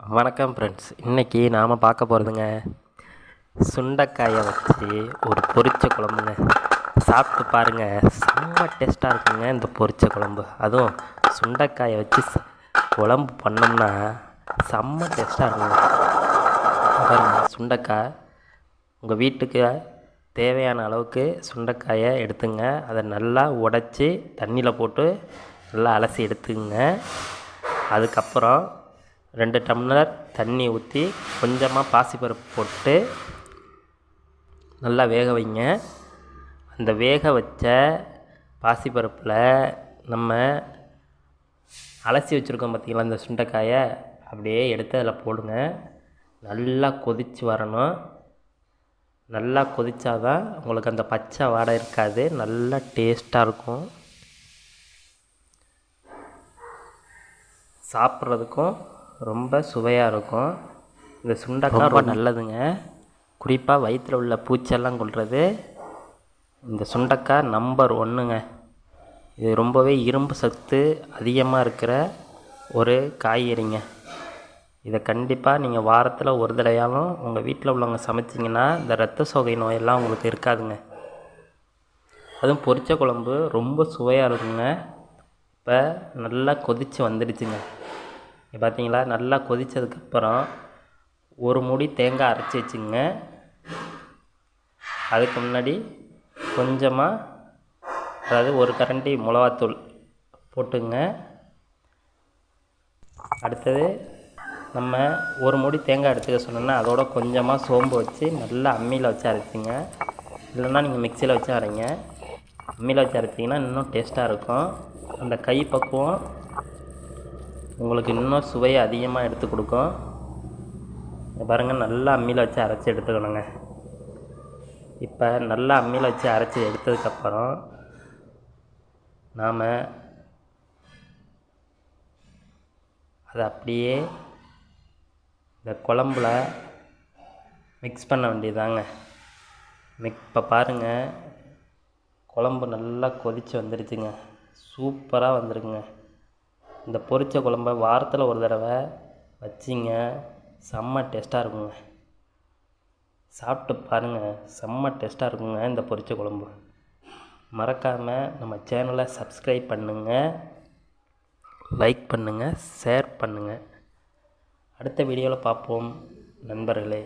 வணக்கம் ஃப்ரெண்ட்ஸ் இன்றைக்கி நாம் பார்க்க போகிறதுங்க சுண்டைக்காயை வச்சு ஒரு பொரிச்ச குழம்புங்க. சாப்பிட்டு பாருங்கள் செம்ம டேஸ்ட்டாக இருக்குங்க இந்த பொரிச்ச குழம்பு. அதுவும் சுண்டைக்காயை வச்சு குழம்பு பண்ணோம்னா செம்ம டேஸ்ட்டாக இருக்குங்க. பாருங்கள் சுண்டைக்காய் உங்கள் வீட்டுக்கு தேவையான அளவுக்கு சுண்டைக்காயை எடுத்துங்க. அதை நல்லா உடச்சி தண்ணியில் போட்டு நல்லா அலசி எடுத்துங்க அதுக்கப்புறம் ரெண்டு டம்ளர் தண்ணி ஊற்றி கொஞ்சமாக பாசிப்பருப்பு போட்டு நல்லா வேக வைங்க. அந்த வேக வச்ச பாசிப்பருப்பில் நம்ம அலசி வச்சுருக்கோம் பார்த்தீங்களா இந்த சுண்டைக்காயை? அப்படியே எடுத்து அதில் போடுங்க. நல்லா கொதித்து வரணும். நல்லா கொதிச்சாதான் உங்களுக்கு அந்த பச்சை வாடை இருக்காது நல்லா டேஸ்ட்டாக இருக்கும். சாப்பிட்றதுக்கும் ரொம்ப சுவையாக இருக்கும். இந்த சுண்டைக்காய் ரொம்ப நல்லதுங்க. குறிப்பாக வயிற்றில் உள்ள பூச்செல்லாம் கொள்வது இந்த சுண்டைக்காய் நம்பர் ஒன்றுங்க இது ரொம்பவே இரும்பு சத்து அதிகமாக இருக்கிற ஒரு காய்கறிங்க. இதை கண்டிப்பாக நீங்கள் வாரத்தில் ஒரு தடவையாலும் உங்கள் வீட்டில் உள்ளவங்க சமைச்சிங்கன்னா இந்த ரத்த சோகை நோயெல்லாம் உங்களுக்கு இருக்காதுங்க. அதுவும் பொரிச்ச குழம்பு ரொம்ப சுவையாக இருக்குங்க. இப்போ நல்லா கொதித்து வந்துடுச்சுங்க. பார்த்தீங்களா நல்லா கொதித்ததுக்கப்புறம் ஒரு மூடி தேங்காய் அரைச்சி வச்சுங்க அதுக்கு முன்னாடி கொஞ்சமாக அதாவது ஒரு கரண்டி மிளகாத்தூள் போட்டுங்க அடுத்தது நம்ம ஒரு மூடி தேங்காய் எடுத்துக்க சொன்னோன்னா அதோட கொஞ்சமாக சோம்பு வச்சு நல்லா அம்மியில் வச்சு அரைச்சிங்க. இல்லைன்னா நீங்கள் மிக்சியில் வச்சு அரைங்க. அம்மியில் வச்சு அரைச்சிங்கன்னா இன்னும் டேஸ்ட்டாக இருக்கும். அந்த கை பக்குவம் உங்களுக்கு இன்னும் சுவையை அதிகமாக எடுத்து கொடுக்கும். பாருங்கள் நல்லா அம்மியில் வச்சு அரைச்சி எடுத்துக்கணுங்க. இப்போ நல்லா அம்மியில் வச்சு அரைச்சி எடுத்ததுக்கப்புறம் நாம் அதை அப்படியே இந்த குழம்புல மிக்ஸ் பண்ண வேண்டியதாங்க மிக் இப்போ பாருங்கள் குழம்பு நல்லா கொதித்து வந்துருச்சுங்க. சூப்பராக வந்திருக்குங்க. இந்த பொரிச்ச குழம்ப வாரத்தில் ஒரு தடவை வச்சிங்க. செம்ம டேஸ்ட்டாக இருக்குங்க. சாப்பிட்டு பாருங்கள் செம்ம டேஸ்ட்டாக இருக்குங்க இந்த பொரிச்ச குழம்பு. மறக்காமல் நம்ம சேனலை சப்ஸ்கிரைப் பண்ணுங்கள் லைக் பண்ணுங்கள் ஷேர் பண்ணுங்கள் அடுத்த வீடியோவில் பார்ப்போம். நண்பர்களே.